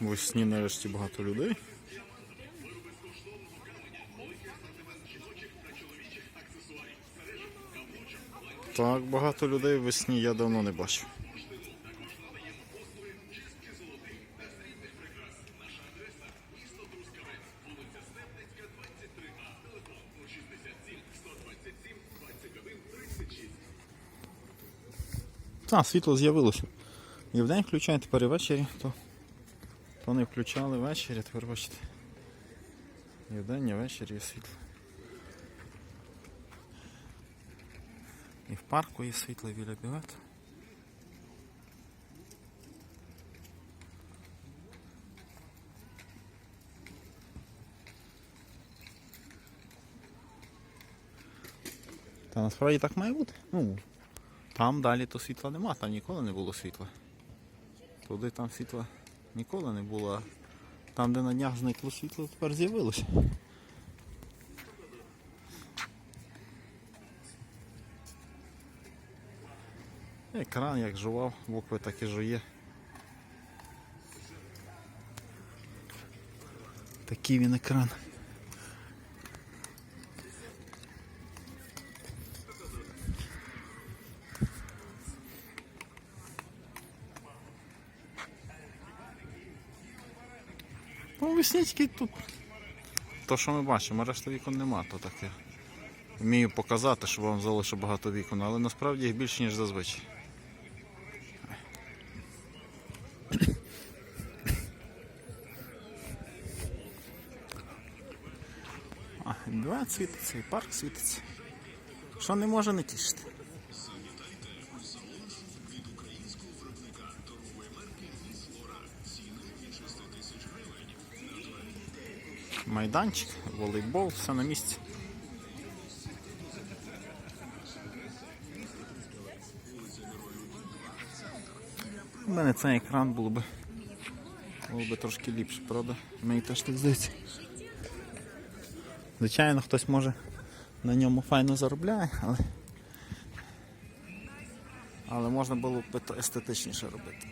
Весні нарешті багато людей. Так, багато людей весні я давно не бачив. Так, світло з'явилося. І вдень включають, тепер і ввечері, то, то не включали ввечері, тепер бачите. І вдень, і ввечері є світло. І в парку є світло біля бювету. Та насправді так має бути. Ну, там далі то світла нема, там ніколи не було світла. Туди там світла ніколи не було. Там, де на днях зникло світло, тепер з'явилося. Екран як жував, букви так і жує. Такий він екран. Ну, веснічки тут. То, що ми бачимо, решта вікон нема, то таке. Вмію показати, щоб вам залишив багато вікон, але насправді їх більше, ніж зазвичай. А, і світиться, і парк світиться. Що не може не тішити. Майданчик, волейбол, все на місці. У мене цей екран було би, було би трошки ліпше, правда? Мені теж так здається. Звичайно, хтось може на ньому файно заробляє, але, але можна було б то естетичніше робити.